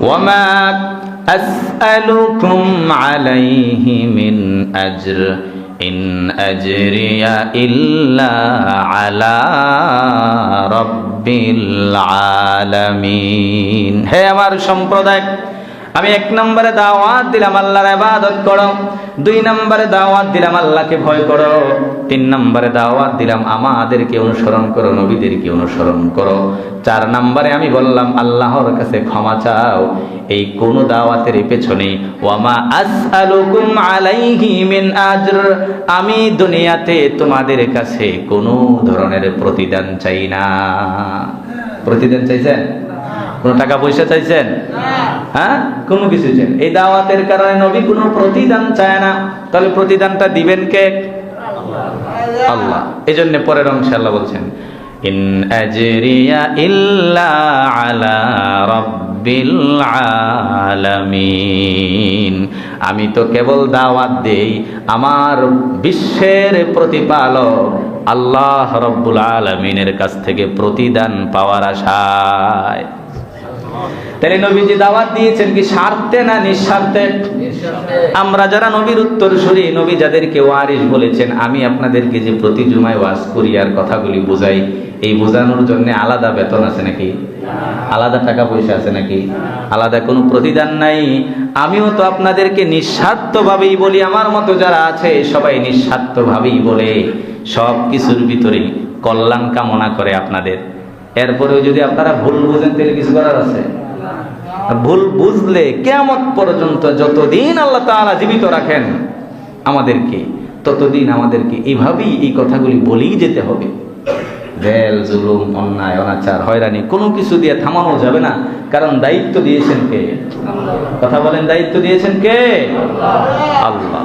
وما أسألكم عليه من أجر إن أجري إلا على رب العالمين হে আমার সম্প্রদায় আমি এক নম্বরে দাওয়াত দিলাম, আল্লাহর ইবাদত করো। দুই নম্বরে দাওয়াত দিলাম, আল্লাহকে ভয় করো। তিন নম্বরে দাওয়াত দিলাম, আমাদেরকে অনুসরণ করো, নবীদেরকে অনুসরণ করো। চার নম্বরে আমি বললাম, আল্লাহর কাছে ক্ষমা চাও। এই কোন দাওয়াতের পেছনে, ওয়ামা আসআলুকুম আলাইহি মিন আজর। আমি দুনিয়াতে তোমাদের কাছে কোনো ধরনের প্রতিদান চাই না। প্রতিদান চাইছেন? কোনো টাকা পয়সা চাইছেন? হ্যাঁ? কোনো কিছু চাই এই দাওয়াতের কারণে নবী কোনো প্রতিদান চায় না। তাহলে প্রতিদানটা দিবেন কে? আল্লাহ। এই জন্য পরের অংশে আল্লাহ বলছেন, ইন আজরিয়া ইল্লা আলা আলামিন। আমি তো কেবল দাওয়াত দেই আমার বিশ্বের প্রতিপালক আল্লাহ রব্বুল আলমিনের কাছ থেকে প্রতিদান পাওয়ার আশায়। তাহলে নবীজি দাওয়াত দিয়েছেন কি স্বার্থে না নিঃস্বার্থে আমরা যারা নবীর উত্তর শুনি নবী যাদেরকে ওয়ারিস বলেছেন আমি আপনাদেরকে যে প্রতি জুমায় ওয়াজ করি আর কথাগুলি বোঝাই এই বোঝানোর জন্য আলাদা বেতন আছে নাকি? আলাদা টাকা পয়সা আছে নাকি? আলাদা কোনো প্রতিদান নাই। আমিও তো আপনাদেরকে নিঃস্বার্থভাবেই বলি আমার মতো যারা আছে সবাই নিঃস্বার্থভাবেই বলে। সব কিছুর ভিতরে কল্যাণ কামনা করে আপনাদের। এরপরেও যদি আপনারা ভুল বুঝেন তাহলে কিছু করার আছে? ভুল বুঝলে কেমন পর্যন্ত যতদিন আল্লাহ তারা জীবিত রাখেন আমাদেরকে, ততদিন আমাদেরকে এভাবেই এই কথাগুলি বলেই যেতে হবে। ভেল জুলুম, অন্যায়, অনাচার, হয়রানি কোনো কিছু দিয়ে থামানো যাবে না, কারণ দায়িত্ব দিয়েছেন কে? কথা বলেন, দায়িত্ব দিয়েছেন কে? আল্লাহ।